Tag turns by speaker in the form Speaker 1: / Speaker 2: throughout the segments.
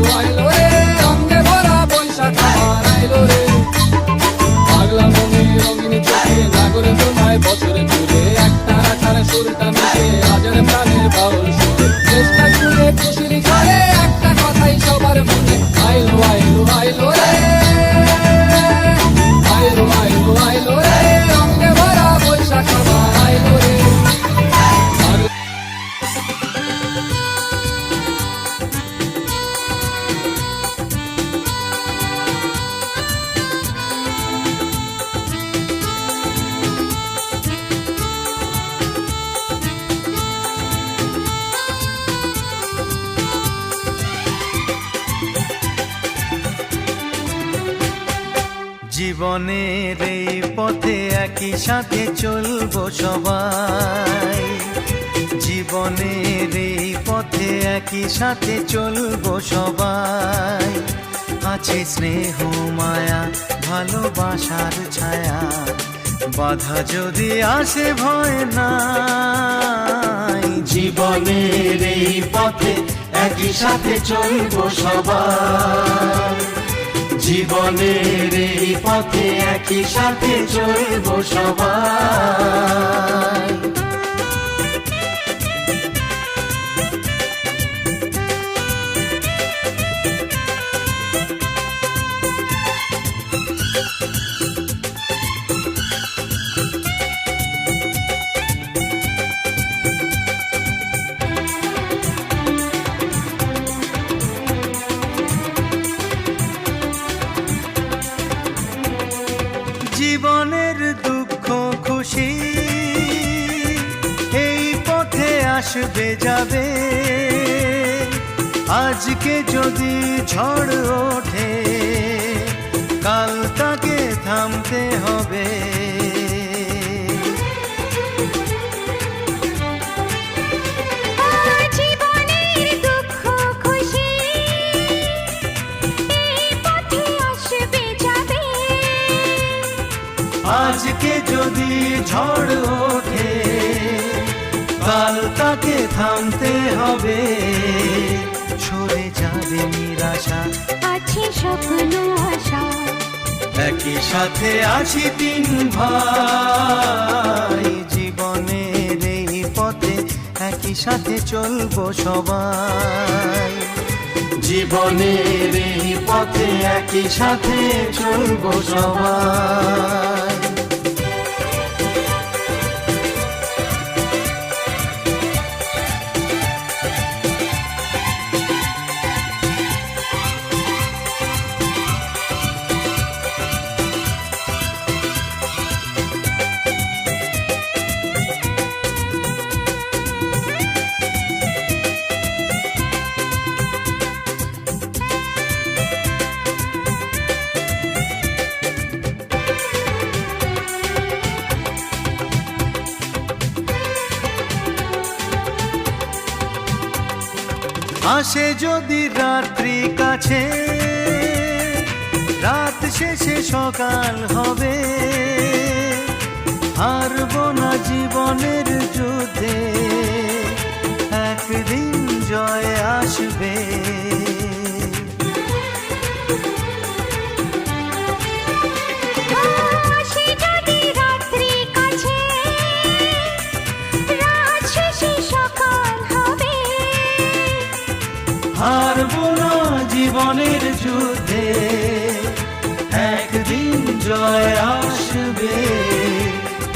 Speaker 1: Why
Speaker 2: জীবনের এই পথে একই সাথে চলবো সবাই। জীবনের এই পথে একই সাথে চলবো সবাই। আছে স্নেহ, মায়া, ভালোবাসার ছায়া। বাধা যদি আসে, ভয় নাই। জীবনের এই পথে একই সাথে চলবো সবাই। জীবনের এই পথে একই সাথে চলব সবাই। খুশি। এই পথে আসবে যাবে। আজকে যদি ঝড় ওঠে কাল তাকে থামতে হবে। আজকে যদি ঝড় ওঠে কাল তাকে থামতে হবে। সরে যাবে নিরাশা।
Speaker 3: আছে স্বপ্ন আশা।
Speaker 2: একই সাথে আছি তিন ভাই। জীবনের এই পথে একই সাথে চলবো সবাই। জীবনের এই পথে একই সাথে চলবো সবাই। আসে যদি রাত্রি কাছে। রাত শেষে সকাল হবে। হারব না জীবনের যুদ্ধে। একদিন জয় আসবে।
Speaker 3: সকাল
Speaker 2: জীবনের যুদ্ধে একদিন জয় আসবে।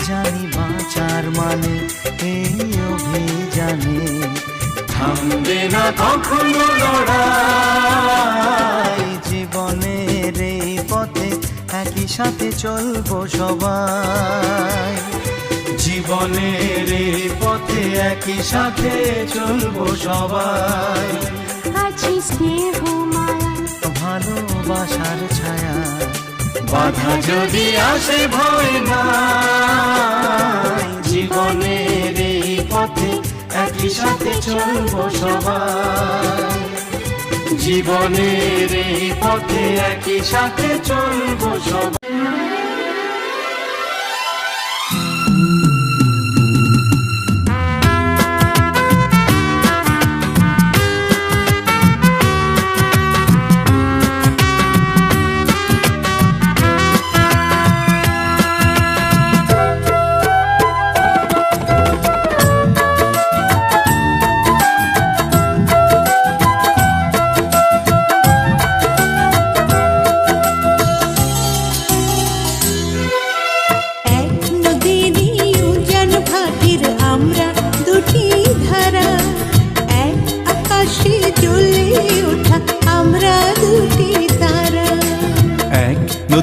Speaker 2: জানি বাঁচার মানে এই অভিযানে থামবে না কখনো লড়াই। জীবনের এই পথে একই সাথে চলবো সবাই। জীবনের এই পথে একই সাথে চলবো সবাই।
Speaker 3: আছে স্নেহ মায়া
Speaker 2: ভালোবাসার ছায়া। বাধা যদি আসে ভয় নাই জীবনের এই পথে একই সাথে চলবো সবাই। জীবনের এই পথে একই সাথে চলবো সবাই।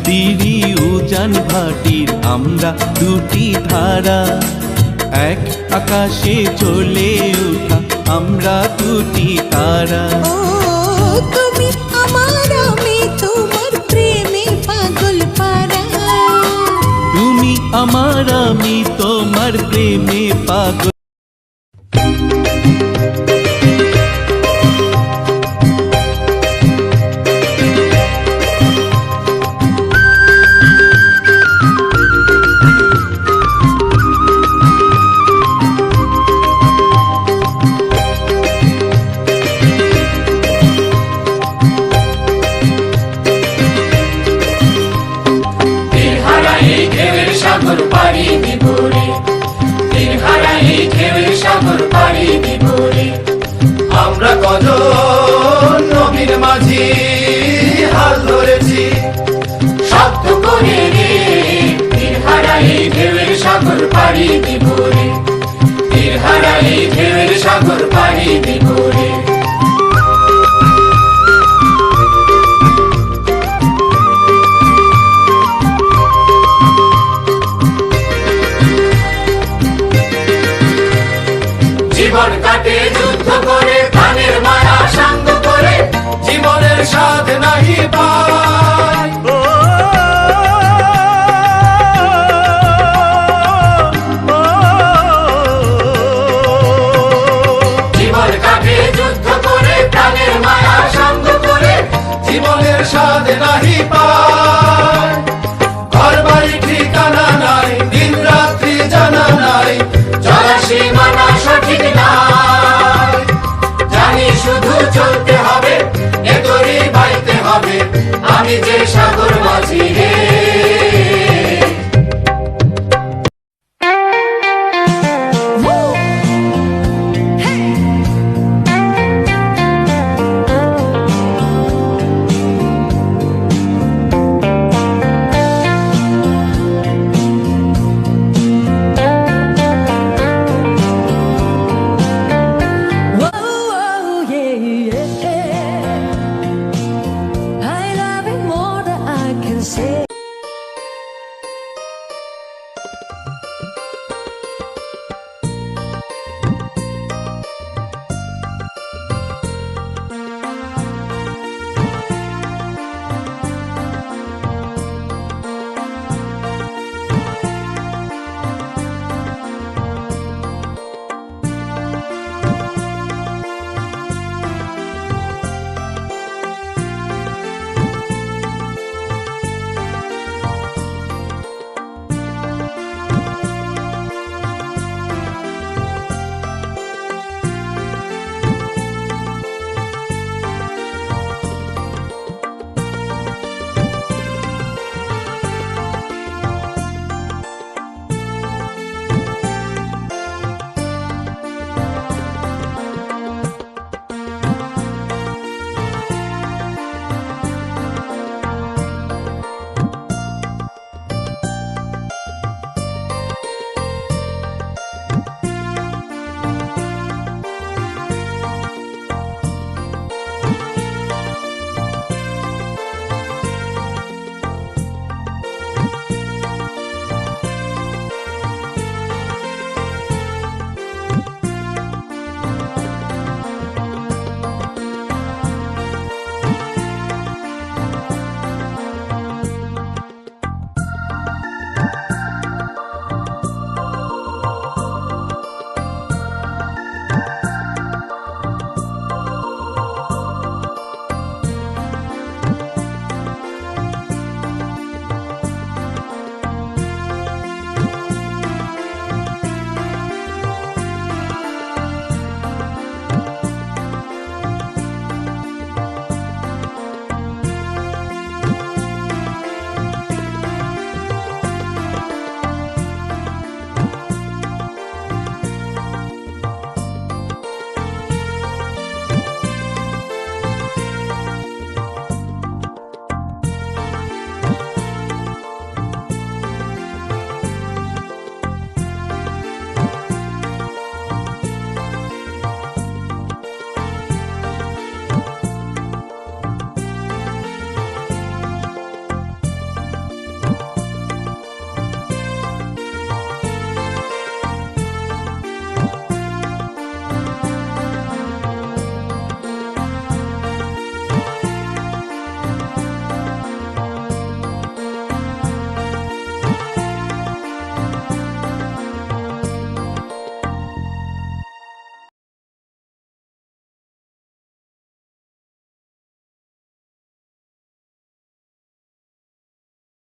Speaker 4: নদীরই উজান ভাটির আমরা দুটি ধারা। এক আকাশে চলে ওঠা আমরা দুটি তারা।
Speaker 5: তুমি আমার আমি তোমার প্রেমে পাগল পারা।
Speaker 4: তুমি আমার আমি তোমার প্রেমে পাগল
Speaker 6: পাড়ি দিবরে আমরা কজন নবীর মাঝি হাল ধরেছি। শব্দ করে রে, তীর হারাই ঢেউয়ের সাগর, পাড়ি দিবরে তীর হারাই ঢেউয়ের সাগর, পাড়ি দিবরে স্বাদ নাহি পায়। জীবন কাটে, যুদ্ধ করে, প্রাণের নাই দিন জানা নাই চলা সীমানা সঠিক নাই।